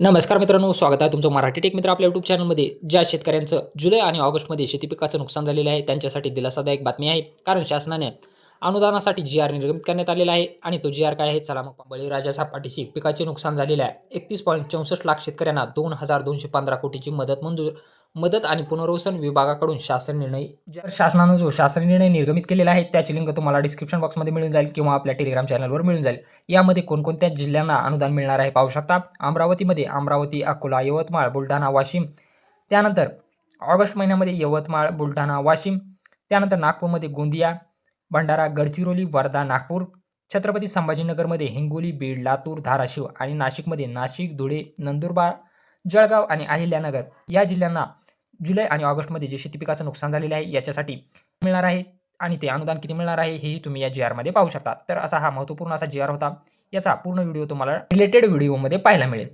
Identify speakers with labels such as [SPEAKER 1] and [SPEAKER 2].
[SPEAKER 1] नमस्कार मित्रांनो स्वागत आहे तुमचं मराठी टेक मित्र आपल्या यूट्यूब चॅनलमध्ये ज्या शेतकऱ्यांचं जुलै आणि ऑगस्टमध्ये शेती पिकाचं नुकसान झालेलं आहे त्यांच्यासाठी दिलासादायक बातमी आहे कारण शासनाने अनुदानासाठी जी आर निर्गमित करण्यात आलेला आहे आणि तो जी आर काय आहे? चला मग बळीराजा पाठीशी पिकाचे नुकसान झालेले आहे. एकतीस पॉईंट चौसष्ट लाख शेतकऱ्यांना दोन हजार दोनशे पंधरा कोटीची मदत मंजूर मदत आणि पुनर्वसन विभागाकडून शासन निर्णय जर शासनानं जो शासन निर्णय निर्गमित केलेला आहे त्याची लिंक तुम्हाला डिस्क्रिप्शन बॉक्समध्ये मिळून जाईल किंवा आपल्या टेलिग्राम चॅनलवर मिळून जाईल. यामध्ये कोणकोणत्या जिल्ह्यांना अनुदान मिळणार आहे पाहू शकता. अमरावतीमध्ये अमरावती अकोला यवतमाळ बुलढाणा वाशिम. त्यानंतर ऑगस्ट महिन्यामध्ये यवतमाळ बुलढाणा वाशिम. त्यानंतर नागपूरमध्ये गोंदिया भंडारा गडचिरोली वर्धा नागपूर. छत्रपती संभाजीनगरमध्ये हिंगोली बीड लातूर धाराशिव आणि नाशिकमध्ये नाशिक धुळे नंदुरबार जळगाव आणि अहिल्यानगर या जिल्ह्यांना जुलै आणि ऑगस्टमध्ये जे शेती पिकाचं नुकसान झालेलं आहे याच्यासाठी मिळणार आहे आणि ते अनुदान किती मिळणार आहे हेही तुम्ही या जी आरमध्ये पाहू शकता. तर असा हा महत्त्वपूर्ण असा जी आर होता. याचा पूर्ण व्हिडिओ तुम्हाला रिलेटेड व्हिडिओमध्ये पाहायला मिळेल.